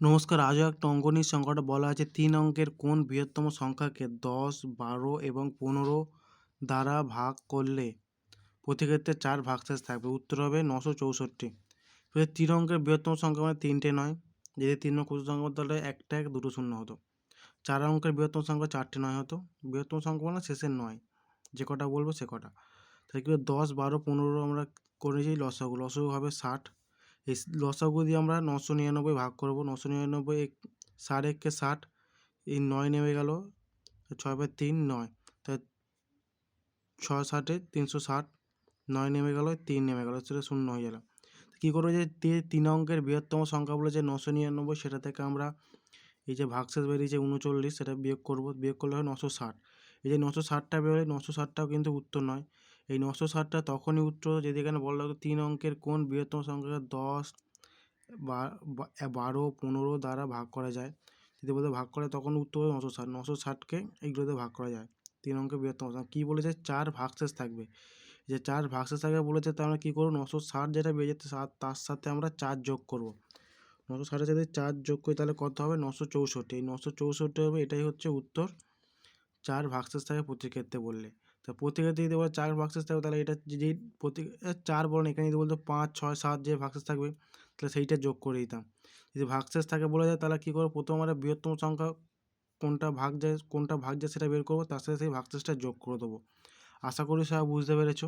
নমস্কার, আজও একটা অঙ্কনীর সংখ্যাটা বলা আছে। তিন অঙ্কের কোন বৃহত্তম সংখ্যাকে দশ, বারো এবং পনেরো দ্বারা ভাগ করলে প্রতি ক্ষেত্রে চার ভাগশেষ থাকবে। উত্তর হবে নশো চৌষট্টি। তিন অঙ্কের বৃহত্তম সংখ্যা মানে তিনটে নয়। যদি তিন অঙ্ক সংখ্যা তাহলে একটা এক দুটো শূন্য হতো। চার অঙ্কের বৃহত্তম সংখ্যা চারটে নয় হতো। বৃহত্তম সংখ্যা মানে শেষের নয়। যে কটা বলব সে কটা। তাহলে কি দশ, বারো, পনেরো আমরা করেছি লসাগু লসাগু হবে ষাট। এই লসাগু দিয়ে আমরা নশো নিরানব্বই ভাগ করব। নশো নিরানব্বই এক ষাট এককে ষাট, এই নয় নেমে গেল, ছয় বাই তিন নয়। তাই ছয় ষাটে তিনশো ষাট, নয় নেমে গেল, তিন নেমে গেল, সেটা শূন্য হয়ে গেল। কী করব যে তিন অঙ্কের বৃহত্তম সংখ্যা বলে যে নশো নিরানব্বই, সেটা থেকে আমরা এই যে ভাগশেষ বেরিয়েছে উনচল্লিশ, সেটা বিয়োগ করব। বিয়োগ করলে হয় নশো ষাট। এই যে নশো ষাটটা বেরোয়, নশো ষাটটাও কিন্তু উত্তর নয়। এই নশো ষাটটা তখনই উত্তর যদি এখানে বলা হতো তিন অঙ্কের কোন বৃহত্তম সংখ্যাকে দশ বারো, পনেরো দ্বারা ভাগ করা যায়। যদি বলতে ভাগ করে তখন উত্তর হবে নশো ষাট নশো ষাটকে এইগুলোতে ভাগ করা যায়। তিন অঙ্কের বৃহত্তম সংখ্যা। কী বলেছে? চার ভাগশেষ থাকবে। যে চার ভাগশেষ থাকবে বলেছে তা আমরা কী করব? নশো ষাট যেটা বেরিয়ে যেতে সাত, তার সাথে আমরা চার যোগ করব। নশো ষাটের সাথে চার যোগ করি তাহলে কত হবে? নশো চৌষট্টি। এই নশো চৌষট্টি হবে এটাই হচ্ছে উত্তর। চার ভাগশেষ থাকে প্রতি ক্ষেত্রে বললে। তো প্রত্যেকের যদি বলে চার বাক্সেস থাকবে তাহলে এটা যদি প্রতি চার বলেন এখানে যদি বলতো পাঁচ, ছয়, সাত যে ভাক্সেস থাকবে, তাহলে সেইটা যোগ করে দিতাম। যদি ভাগশেষ থাকে বলা যায়, তাহলে কী করব? প্রথম আমরা বৃহত্তম সংখ্যা কোনটা ভাগ যায়, কোনটা ভাগ যায় সেটা বের করব, তার সাথে সেই ভাগশেষটা যোগ করে দেবো। আশা করি সবাই বুঝতে পেরেছ।